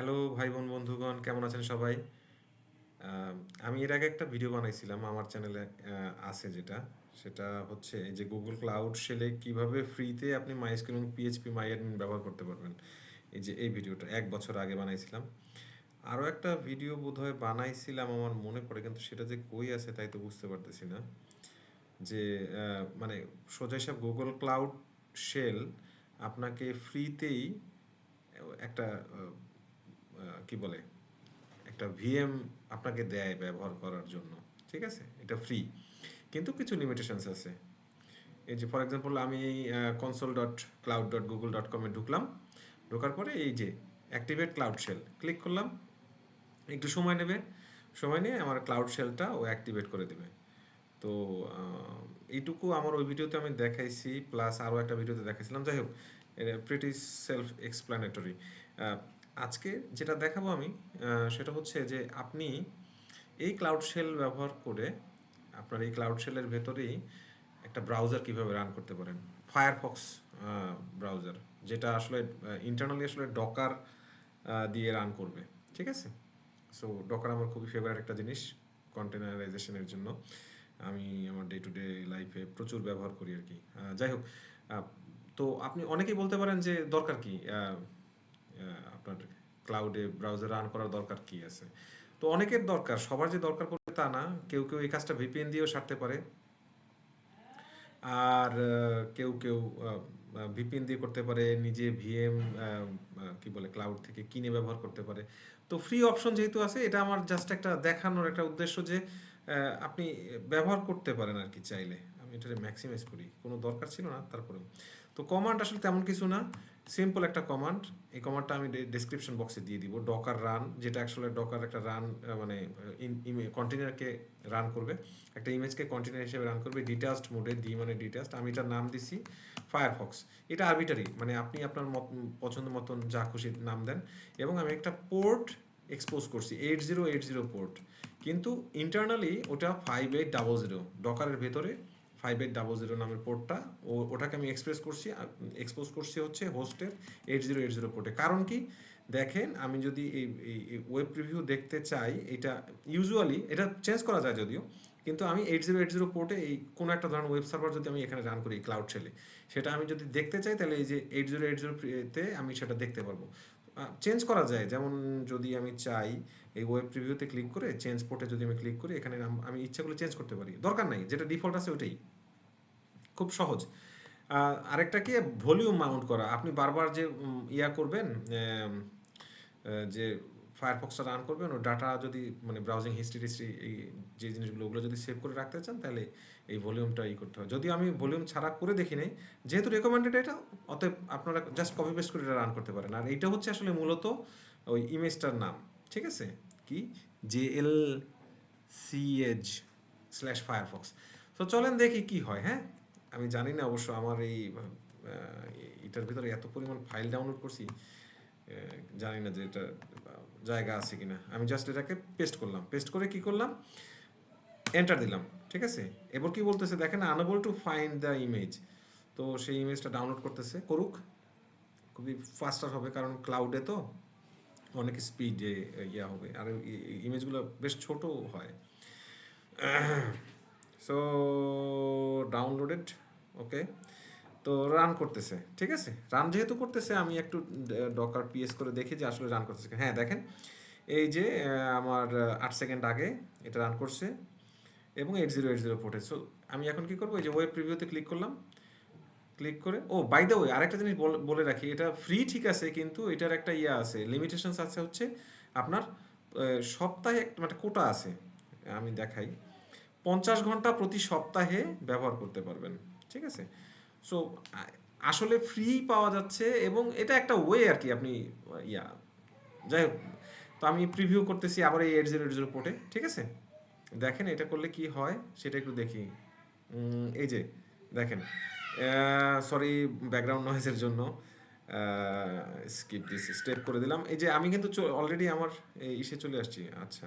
Hello ভাই বোন বন্ধুগণ, কেমন আছেন সবাই? আমি এর আগে একটা ভিডিও বানাইছিলাম আমার চ্যানেলে আছে যেটা। সেটা হচ্ছে যে গুগল ক্লাউড শেলে কীভাবে ফ্রিতে আপনি মাইস্কুল এবং পিএইচপি মাই অ্যাডমিন ব্যবহার করতে পারবেন। এই যে এই ভিডিওটা এক বছর আগে বানাইছিলাম। আরও একটা ভিডিও বোধহয় বানাইছিলাম আমার মনে পড়ে, কিন্তু সেটা যে কই আছে তাই তো বুঝতে পারতেছি না। যে মানে সোজা হিসাব গুগল ক্লাউড শেল আপনাকে ফ্রিতেই একটা কি বলে, একটা ভিএম আপনাকে দেয় ব্যবহার করার জন্য, ঠিক আছে? এটা ফ্রি কিন্তু কিছু লিমিটেশনস আছে। এই যে ফর এক্সাম্পল আমি console dot cloud dot Google dot কমে ঢুকলাম, ঢোকার পরে এই যে অ্যাক্টিভেট ক্লাউড শেল ক্লিক করলাম, একটু সময় নেবে, সময় নিয়ে আমার ক্লাউড শেলটা ও অ্যাক্টিভেট করে দেবে। তো এইটুকু আমার ওই ভিডিওতে আমি দেখাইছি প্লাস আরও একটা ভিডিওতে দেখাইছিলাম, যাই হোক প্রিটি সেলফ এক্সপ্ল্যানেটরি আজকে যেটা দেখাবো আমি সেটা হচ্ছে যে আপনি এই ক্লাউড শেল ব্যবহার করে আপনার এই ক্লাউড শেলের ভেতরেই একটা ব্রাউজার কীভাবে রান করতে পারেন? ফায়ারফক্স ব্রাউজার যেটা আসলে ইন্টারনালি আসলে ডকার দিয়ে রান করবে, ঠিক আছে? সো ডকার আমার খুবই ফেভারিট একটা জিনিস কন্টেনারাইজেশনের জন্য। আমি আমার ডে টু ডে লাইফে প্রচুর ব্যবহার করি আর কি। যাই হোক তো আপনি অনেকেই বলতে পারেন যে দরকার কি? আপনার ক্লাউডে ব্রাউজার রান করার দরকার কি আছে? তো অনেকের দরকার, সবার যে দরকার পড়বে তা না, কেউ কেউ এই কাজটা ভিপিএন দিয়েও সারতে পারে। আর কেউ কেউ ভিপিএন দিয়ে করতে পারে, নিজে ভিএম কি বলে ক্লাউড থেকে কিনে ব্যবহার করতে পারে। তো ফ্রি অপশন যেহেতু আছে, এটা আমার জাস্ট একটা দেখানোর একটা উদ্দেশ্য যে আপনি ব্যবহার করতে পারেন আর কি চাইলে। আমি এটা ম্যাক্সিমাইজ করি। কোনো দরকার ছিল না, তারপরেও। তো কমান্ড আসলে তেমন কিছু না সিম্পল একটা কমান্ড এই কমান্ডটা আমি ডেসক্রিপশন বক্সে দিয়ে দিব। ডকার রান যেটা আসলে ডকার একটা রান মানে কন্টেনারকে রান করবে। একটা ইমেজকে কন্টেনার হিসেবে রান করবে ডিটাচড মোডে ডি মানে ডিটাচড আমি এটার নাম দিছি ফায়ারফক্স এটা আরবিটারি মানে আপনি আপনার পছন্দ মতন যা খুশি নাম দেন। এবং আমি একটা পোর্ট এক্সপোজ করছি eight zero eight zero port কিন্তু ইন্টারনালি ওটা ফাইভ এইট ডাবল জিরো ডকারের ভেতরে ফাইভ এইট ডাবল জিরো নামের পোর্টটা ও, ওটাকে আমি এক্সপ্রেস করছি এক্সপোজ করছি হচ্ছে হোস্টের এইট জিরো এইট জিরো পোর্টে কারণ কি? দেখেন, আমি যদি এই এই ওয়েব প্রিভিউ দেখতে চাই, এটা ইউজুয়ালি এটা চেঞ্জ করা যায় যদিও, কিন্তু আমি এইট জিরো এইট জিরো পোর্টে এই কোনো একটা ধরনের ওয়েব সার্ভার যদি আমি এখানে রান করি ক্লাউড ছেলে সেটা আমি যদি দেখতে চাই, তাহলে এই যে এইট জিরো এইট জিরো জিরোতে আমি সেটা দেখতে পারব। চেঞ্জ করা যায়। যেমন যদি আমি চাই এই ওয়েব প্রিভিউতে ক্লিক করে চেঞ্জ পোর্টে যদি আমি ক্লিক করি, এখানে আম- ইচ্ছাগুলো চেঞ্জ করতে পারি। দরকার নাই, যেটা ডিফল্ট আছে ওইটাই। খুব সহজ। আরেকটা কি? ভলিউম মাউন্ট করা। আপনি বারবার যে ইয়া করবেন যে ফায়ারফক্সটা রান করবেন ও ডাটা যদি মানে ব্রাউজিং হিস্ট্রি টিস্ট্রি, এই যে জিনিসগুলো, ওগুলো যদি সেভ করে রাখতে চান, তাহলে এই ভলিউমটা ই করতে হবে। যদিও আমি ভলিউম ছাড়া করে দেখি নাই, যেহেতু রেকমেন্ডেড এটা, অতএব আপনারা জাস্ট কপি পেস্ট করে এটা রান করতে পারেন। আর এইটা হচ্ছে আসলে মূলত ওই ইমেজটার নাম, ঠিক আছে? কি? জে এল সিএজ স্ল্যাশ ফায়ারফক্স তো চলেন দেখি কি হয় হ্যাঁ? আমি জানি না অবশ্য আমার এই এটার ভিতরে এত পরিমাণ ফাইল ডাউনলোড করছি জানি না যে এটা জায়গা আছে কিনা। আমি জাস্ট এটাকে পেস্ট করলাম। পেস্ট করে কি করলাম? এন্টার দিলাম, ঠিক আছে? এবার কি বলতেছে, দেখেন unable to find the image তো সেই ইমেজটা ডাউনলোড করতেছে, করুক। খুবই ফাস্টার হবে, কারণ ক্লাউডে তো অনেক স্পিডে ইয়া হবে। আর ইমেজগুলো বেশ ছোট হয়। সো ডাউনলোডেড ওকে তো রান করতেছে, ঠিক আছে? রান যেহেতু করতেছে, আমি একটু ডকার পিএস করে দেখি যে আসলে রান করতেছে হ্যাঁ দেখেন, এই যে আমার আট সেকেন্ড আগে এটা রান করছে এবং এইট জিরো এইট জিরো ফোর্টে সো আমি এখন কি করব? এই যে ওয়েব প্রিভিউতে ক্লিক করলাম। ক্লিক করে ও বাই দ্য ওয়ে আরেকটা জিনিস বলে রাখি, এটা ফ্রি ঠিক আছে, কিন্তু এটার একটা ইয়ে আছে লিমিটেশনস আছে হচ্ছে আপনার সপ্তাহে একটা মানে কোটা আছে, আমি দেখাই। পঞ্চাশ ঘণ্টা প্রতি সপ্তাহে ব্যবহার করতে পারবেন, ঠিক আছে? সো আসলে ফ্রি পাওয়া যাচ্ছে এবং এটা একটা ওয়ে আর কি আপনি, ইয়া, যাই হোক, তো আমি প্রিভিউ করতেছি আবার এই এইট জিরো এইট জিরো পোর্টে ঠিক আছে? দেখেন এটা করলে কি হয়, সেটা একটু দেখি। এই যে, দেখেন সরি ব্যাকগ্রাউন্ড নয়েজের জন্য স্কিপ দিস স্টেপ করে দিলাম। এই যে, আমি কিন্তু অলরেডি আমার ইসে চলে আসছি। আচ্ছা।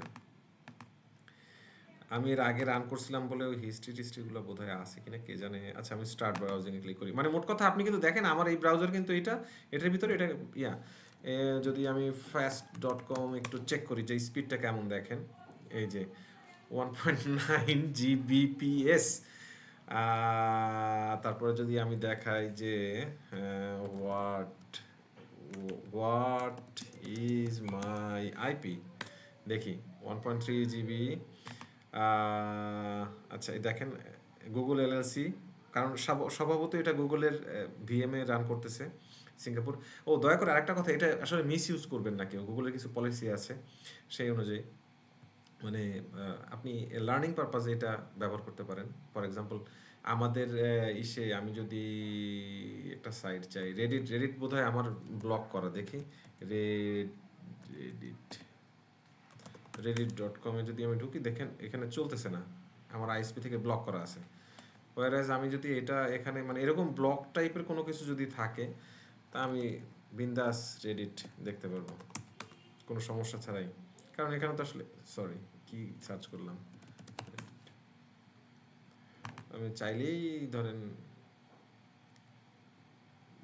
আমি এর আগে রান করছিলাম বলে ওই হিস্ট্রি টিস্ট্রিগুলো বোধ হয় আছে কিনা কে জানে। আচ্ছা আমি স্টার্ট ব্রাউজিংয়ে ক্লিক করি। মানে মোট কথা আপনি কিন্তু দেখেন আমার এই ব্রাউজার কিন্তু এটা, এটার ভিতরে এটা, ইয়া যদি আমি ফাস্ট ডট কম একটু চেক করি যে স্পিডটা কেমন দেখেন। এই যে ওয়ান পয়েন্ট নাইন জিবিপিএস তারপরে যদি আমি দেখাই যে what what is my IP দেখি ওয়ান পয়েন্ট থ্রি জিবি আচ্ছা দেখেন গুগল এলএলসি কারণ স্বভাব- স্বভাবত এটা গুগলের ভিএমএ রান করতেছে সিঙ্গাপুর ও, দয়া করে আরেকটা কথা, এটা আসলে মিস ইউজ করবেন না কেউ গুগলের কিছু পলিসি আছে সেই অনুযায়ী। মানে আপনি লার্নিং পারপাজে এটা ব্যবহার করতে পারেন। ফর এক্সাম্পল আমাদের ইসে আমি যদি একটা সাইট চাই রেডিট রেডিট বোধহয় আমার ব্লক করা, দেখি। রেডিট রেডিট ডট কমে যদি আমি ঢুকি, দেখেন এখানে চলতেছে না। আমার আইএসপি থেকে ব্লক করা আছে। ওয়ারাজ আমি যদি এটা এখানে মানে এরকম ব্লক টাইপের কোনো কিছু যদি থাকে, তা আমি বিন্দাস রেডিট দেখতে পারব। কোনো সমস্যা ছাড়াই। কারণ এখানে তো আসলে সরি কি সার্চ করলাম? আমি চাইলেই ধরেন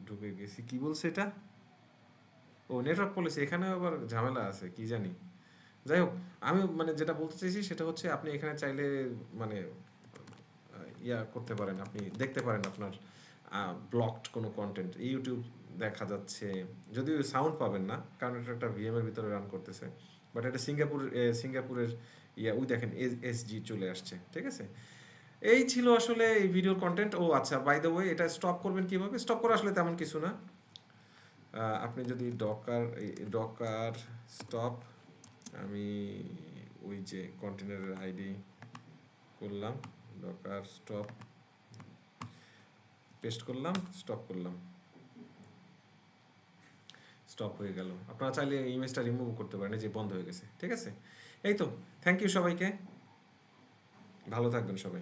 ঢুকে গেছি। কি বলছে এটা? ও নেটওয়ার্ক পলিসি এখানে আবার ঝামেলা আছে, কি জানি। যাই হোক আমি মানে যেটা বলতে চাইছি সেটা হচ্ছে আপনি এখানে চাইলে মানে ইয়া করতে পারেন, আপনি দেখতে পারেন আপনার ব্লকড কোনো কন্টেন্ট ইউটিউব দেখা যাচ্ছে, যদিও সাউন্ড পাবেন না, কারণ এটা একটা ভিএম এর ভিতরে রান করতেছে। বাট এটা সিঙ্গাপুর সিঙ্গাপুরের ইয়া, ওই দেখেন এস জি চলে আসছে, ঠিক আছে? এই ছিল আসলে এই ভিডিওর কন্টেন্ট ও আচ্ছা বাই দ্য ওয়ে এটা স্টপ করবেন কীভাবে? স্টপ করা আসলে তেমন কিছু না। আপনি যদি ডকার ডকার স্টপ আমি ওই যে কন্টেনারের আইডি করলাম ডকার স্টপ পেস্ট করলাম স্টপ করলাম। স্টপ হয়ে গেল। আপনারা চাইলে ইমেজটা রিমুভ করতে পারেন যে বন্ধ হয়ে গেছে, ঠিক আছে? এই তো থ্যাংক ইউ সবাইকে। ভালো থাকবেন সবাই।